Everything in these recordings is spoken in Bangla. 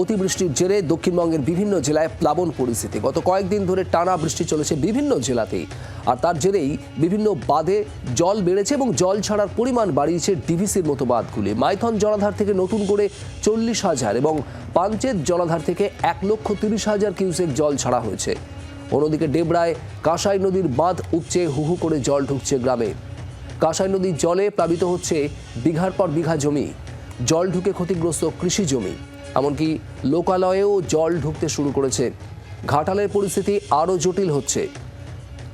অতিবৃষ্টির জেরে দক্ষিণবঙ্গের বিভিন্ন জেলায় প্লাবন পরিস্থিতি। গত কয়েকদিন ধরে টানা বৃষ্টি চলেছে বিভিন্ন জেলাতেই। আর তার জেরেই বিভিন্ন বাঁধে জল বেড়েছে এবং জল ছাড়ার পরিমাণ বাড়িয়েছে ডিভিসির মতো বাঁধগুলি। মাইথন জলাধার থেকে নতুন করে চল্লিশ হাজার এবং পাঞ্চেত জলাধার থেকে এক লক্ষ তিরিশ হাজার কিউসেক জল ছাড়া হয়েছে। অন্যদিকে ডেবরায় কাঁসাই নদীর বাঁধ উপচে হুহু করে জল ঢুকছে গ্রামে। কাঁসাই নদীর জলে প্লাবিত হচ্ছে বিঘার পর বিঘা জমি। জল ঢুকে ক্ষতিগ্রস্ত কৃষি জমি। এমনকি লোকালয়েও জল ঢুকতে শুরু করেছে। ঘাটালের পরিস্থিতি আরও জটিল হচ্ছে।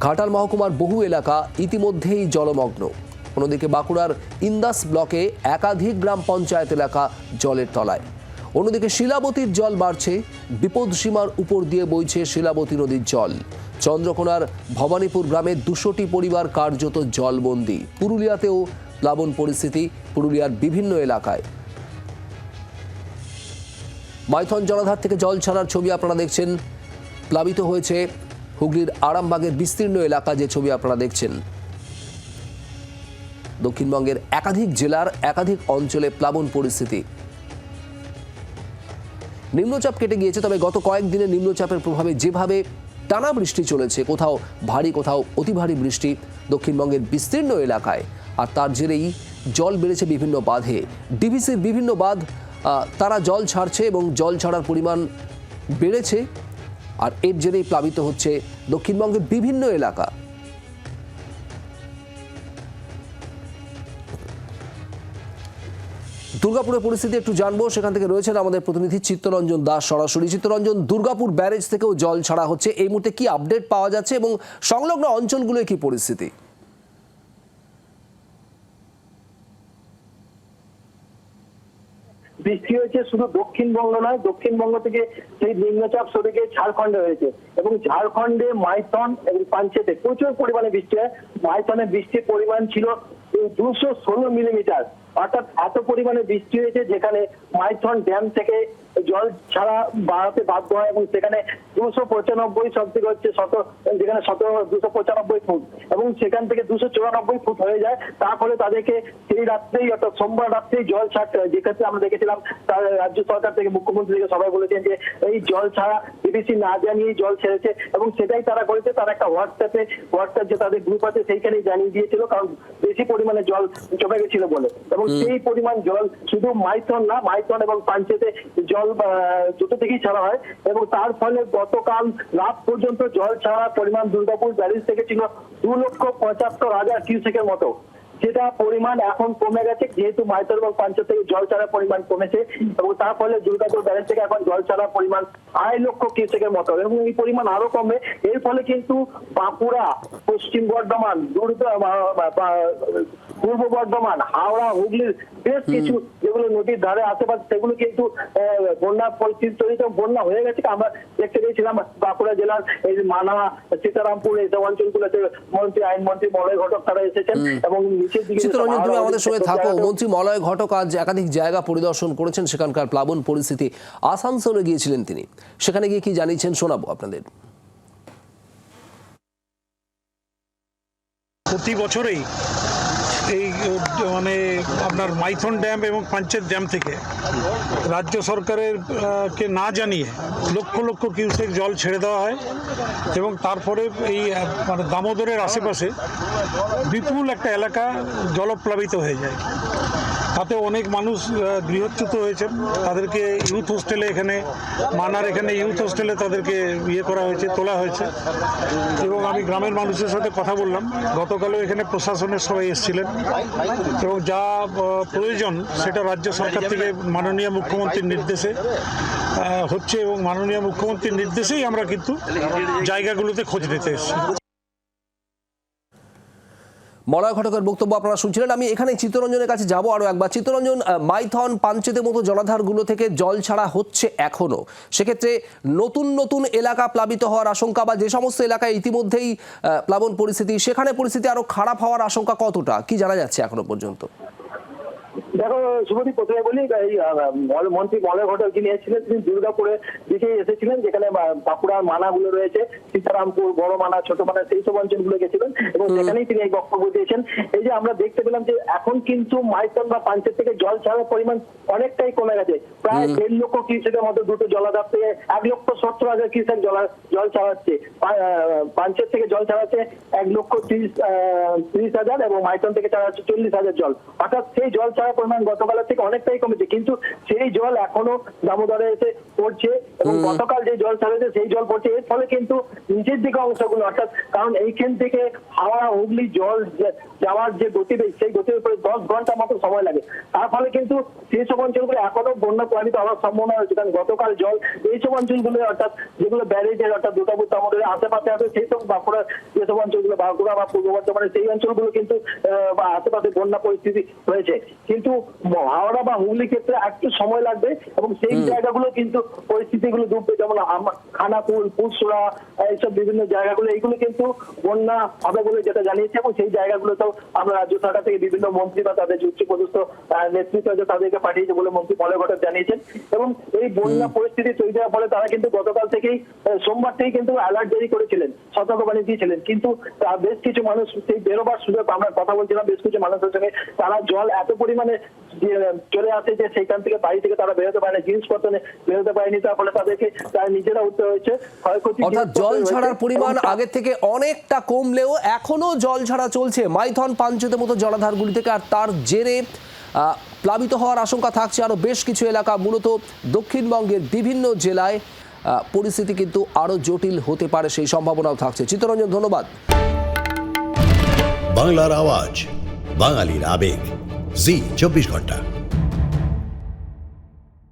ঘাটাল মহকুমার বহু এলাকা ইতিমধ্যেই জলমগ্ন। অন্যদিকে বাঁকুড়ার ইন্দাস ব্লকে একাধিক গ্রাম পঞ্চায়েত এলাকা জলের তলায়। অন্যদিকে শিলাবতীর জল বাড়ছে বিপদসীমার উপর দিয়ে বইছে শিলাবতী নদীর জল। চন্দ্রকোনার ভবানীপুর গ্রামে দুশোটি পরিবার কার্যত জলবন্দী। পুরুলিয়াতেও প্লাবন পরিস্থিতি পুরুলিয়ার বিভিন্ন এলাকায়। মাইথন জলাধার থেকে জল ছাড়ার ছবি আপনারা দেখছেন। প্লাবিত হয়েছে হুগলির আরামবাগের বিস্তীর্ণ এলাকা যে ছবি আপনারা দেখছেন। দক্ষিণবঙ্গের একাধিক জেলার একাধিক অঞ্চলে প্লাবন পরিস্থিতি। নিম্নচাপ কেটে গিয়েছে, তবে গত কয়েকদিনে নিম্নচাপের প্রভাবে যেভাবে টানা বৃষ্টি চলেছে, কোথাও ভারী, কোথাও অতি ভারী বৃষ্টি দক্ষিণবঙ্গের বিস্তীর্ণ এলাকায়। আর তার জেরেই জল বেড়েছে বিভিন্ন বাঁধে। ডিভিসির বিভিন্ন বাঁধ তারা জল ছাড়ছে এবং জল ছাড়ার পরিমাণ বেড়েছে। আর এর জেরেই প্লাবিত হচ্ছে দক্ষিণবঙ্গের বিভিন্ন এলাকা। দুর্গাপুরের পরিস্থিতি একটু জানব, সেখান থেকে রয়েছেন আমাদের প্রতিনিধি চিত্তরঞ্জন দাস সরাসরি। চিত্তরঞ্জন, দুর্গাপুর ব্যারেজ থেকেও জল ছাড়া হচ্ছে। এই মুহূর্তে কি আপডেট পাওয়া যাচ্ছে এবং সংলগ্ন অঞ্চলগুলোয় কি পরিস্থিতি? বৃষ্টি হয়েছে শুধু দক্ষিণবঙ্গ নয়, দক্ষিণবঙ্গ থেকে সেই নিম্নচাপ সরে গিয়ে ঝাড়খণ্ডে হয়েছে। এবং ঝাড়খণ্ডে মাইথন এবং পাঞ্চেতে প্রচুর পরিমাণে বৃষ্টি হয়। মাইথনে বৃষ্টির পরিমাণ ছিল দুশো ষোলো মিলিমিটার। অর্থাৎ এত পরিমাণে বৃষ্টি হয়েছে যেখানে মাইথন ড্যাম থেকে জল ছাড়া বাড়াতে বাধ্য হয় এবং সেখানে দুশো পঁচানব্বই সব থেকে হচ্ছে শত যেখানে শত দুশো পঁচানব্বই ফুট এবং সেখান থেকে দুশো চুরানব্বই ফুট হয়ে যায়। তার ফলে তাদেরকে সেই রাত্রেই অর্থাৎ সোমবার রাত্রেই জল ছাড়তে হয়। যেক্ষেত্রে আমরা দেখেছিলাম তার রাজ্য সরকার থেকে মুখ্যমন্ত্রী থেকে সবাই বলেছেন যে এই জল ছাড়া বিবিসি না জানিয়ে জল ছেড়েছে এবং সেটাই তারা করেছে। তারা একটা হোয়াটসঅ্যাপে হোয়াটসঅ্যাপ যে তাদের গ্রুপ আছে সেইখানেই জানিয়ে দিয়েছিল কারণ বেশি পরিমাণে জল জমে গেছিল বলে। এবং সেই পরিমাণ জল শুধু মাইথন না মাইথন এবং পাঞ্চেতে জল আহ, দুটো থেকেই ছাড়া হয় এবং তার ফলে গতকাল রাত পর্যন্ত জল ছাড়ার পরিমাণ দুর্গাপুর ব্যারেজ থেকে ছিল দু লক্ষ পঁচাত্তর হাজার কিউসেকের মতো। যেটা পরিমাণ এখন কমে গেছে যেহেতু মাইথন এবং পাঞ্চেত থেকে জল ছাড়ার পরিমাণ কমেছে এবং তার ফলে দুর্গাপুর ব্যারেজ থেকে এখন জল ছাড়ার পরিমাণ আড়াই লক্ষ কিউসেকের মতো এবং এই পরিমাণ আরও কমে। এর ফলে কিন্তু বাঁকুড়া পশ্চিম বর্ধমান পূর্ব বর্ধমান হাওড়া হুগলির বেশ কিছু যেগুলো নদীর ধারে আশেপাশে সেগুলো কিন্তু বন্যা পরিস্থিতি তৈরি বন্যা হয়ে গেছে। আমরা দেখতে পেয়েছিলাম বাঁকুড়া জেলার এই মানা সীতারামপুর এইসব অঞ্চলগুলোতে মন্ত্রী আইনমন্ত্রী মলয় ঘটক তারা এসেছেন এবং চিত্তরঞ্জন তুমি আমাদের সঙ্গে থাকো। মন্ত্রী মলয় ঘটক আজ একাধিক জায়গা পরিদর্শন করেছেন। সেখানকার প্লাবন পরিস্থিতি আসানসোলে গিয়েছিলেন তিনি। সেখানে গিয়ে কি জানিয়েছেন শোনাবো আপনাদের। প্রতি বছরেই এই মানে আপনার মাইথন ড্যাম এবং পাঞ্চেত ড্যাম থেকে রাজ্য সরকারের কে না জানিয়ে লক্ষ লক্ষ কিউসেক জল ছেড়ে দেওয়া হয় এবং তারপরে এই মানে দামোদরের আশেপাশে বিপুল একটা এলাকা জলপ্লাবিত হয়ে যায়। তাতে অনেক মানুষ গৃহচ্যুত হয়েছেন। তাদেরকে ইউথ হোস্টেলে এখানে, মানার এখানে ইউথ হোস্টেলে তাদেরকে ইয়ে করা হয়েছে, তোলা হয়েছে। এবং আমি গ্রামের মানুষের সাথে কথা বললাম। গতকালও এখানে প্রশাসনের সবাই এসেছিলেন। এবং যা প্রয়োজন সেটা রাজ্য সরকার থেকে মাননীয় মুখ্যমন্ত্রীর নির্দেশে হচ্ছে এবং মাননীয় মুখ্যমন্ত্রীর নির্দেশেই আমরা কিন্তু জায়গাগুলোতে খোঁজ নিতে এসেছি। মলয় ঘটকের বক্তব্য আপনারা শুনছিলেন। আমি এখানে চিত্তরঞ্জনের কাছে যাব। আরও একবার, চিত্তরঞ্জন মাইথন, পাঞ্চেতের মতো জলাধারগুলো থেকে জল ছাড়া হচ্ছে এখনও সেক্ষেত্রে নতুন নতুন এলাকা প্লাবিত হওয়ার আশঙ্কা বা যে সমস্ত এলাকায় ইতিমধ্যেই প্লাবন পরিস্থিতি, সেখানে পরিস্থিতি আরও খারাপ হওয়ার আশঙ্কা কতটা? কি জানা যাচ্ছে এখনও পর্যন্ত? দেখো শুভদীপ প্রথমে বলি এই মন্ত্রী মলয় ঘটক যিনি এসেছিলেন তিনি দুর্গাপুরে দিকে এসেছিলেন যেখানে বাঁকুড়ার মানাগুলো রয়েছে সীতারামপুর বড় মানা ছোট মানা সেই সব অঞ্চলগুলো গেছিলেন এবং সেখানেই তিনি এই বক্তব্য দিয়েছেন। এই যে আমরা দেখতে পেলাম যে এখন কিন্তু মাইথন বা পাঞ্চের থেকে জল ছাড়ার পরিমাণ অনেকটাই কমে গেছে। প্রায় দেড় লক্ষ কিউসেকের মতো দুটো জলাধার থেকে এক লক্ষ সত্তর হাজার কিউসেক জল জল ছাড়াচ্ছে। পাঞ্চের থেকে জল ছাড়াচ্ছে এক লক্ষ তিরিশ তিরিশ হাজার এবং মাইথন থেকে ছাড়াচ্ছে চল্লিশ হাজার জল। অর্থাৎ সেই জল ছাড়ার পরিমাণ গতকালের থেকে অনেকটাই কমেছে। কিন্তু সেই জল এখনও দামোদরে এসে পড়ছে এবং গতকাল যে জল ছাড়েছে সেই জল পড়ছে। এর ফলে কিন্তু নিচের দিকে অংশগুলো অর্থাৎ কারণ এইখান থেকে হাওড়া হুগলি জল যাওয়ার যে গতিবেগ সেই গতির উপরে দশ ঘণ্টা মতো সময় লাগে। তার ফলে কিন্তু সেই সব অঞ্চলগুলো এখনও বন্যা প্রভাবিত হওয়ার সম্ভাবনা রয়েছে। কারণ গতকাল জল এই সব অঞ্চলগুলো অর্থাৎ যেগুলো ব্যারেজের অর্থাৎ দুটাবুর দামোদরের আশেপাশে আছে সেই সব বাঁকুড়ার যেসব অঞ্চলগুলো বাঁকুড়া বা পূর্ব বর্ধমানের সেই অঞ্চলগুলো কিন্তু আশেপাশে বন্যা পরিস্থিতি রয়েছে। কিন্তু হাওড়া বা হুগলি ক্ষেত্রে একটু সময় লাগবে এবং সেই জায়গাগুলো কিন্তু পরিস্থিতিগুলো ডুববে যেমন খানাকুল পুরসুরা এইসব বিভিন্ন জায়গাগুলো এইগুলো কিন্তু বন্যা হবে বলে যেটা জানিয়েছে এবং সেই জায়গাগুলোতেও আমরা রাজ্য সরকার থেকে বিভিন্ন মন্ত্রী বা তাদের উচ্চপদস্থ নেতৃত্ব আছে তাদেরকে পাঠিয়েছে বলে মন্ত্রী মলয় ঘটক জানিয়েছেন এবং এই বন্যা পরিস্থিতি তৈরি হওয়ার ফলে তারা কিন্তু গতকাল থেকেই সোমবার থেকেই কিন্তু অ্যালার্ট জারি করেছিলেন সতর্কবাণী দিয়েছিলেন। কিন্তু বেশ কিছু মানুষ সেই বেরোবার সুযোগ আমরা কথা বলছিলাম বেশ কিছু মানুষের সঙ্গে তারা জল এত পরিমাণে চলে আসে যে সেইখান থেকে বাড়ি থেকে তারা বেরোতে পারে না জিনিসপত্র বেরোতে পারেনি তার ফলে তাদেরকে তারা নিজেরা উঠতে হয়েছে। ক্ষয়ক্ষতি অর্থাৎ জল ছাড়ার পরিমাণ আগের থেকে অনেকটা কমলেও এখনও জল ছাড়া চলছে। মাইথন পাঞ্চেতের মতো জলাধারগুলি থেকে আর তার জেরে প্লাবিত হওয়ার আশঙ্কা থাকছে আরও বেশ কিছু এলাকা। মূলত দক্ষিণবঙ্গের বিভিন্ন জেলায় আহ, পরিস্থিতি কিন্তু আরও জটিল হতে পারে সেই সম্ভাবনাও থাকছে। চিত্তরঞ্জন ধন্যবাদ। বাংলার আওয়াজ বাঙালির আবেগ। জি চব্বিশ ঘণ্টা।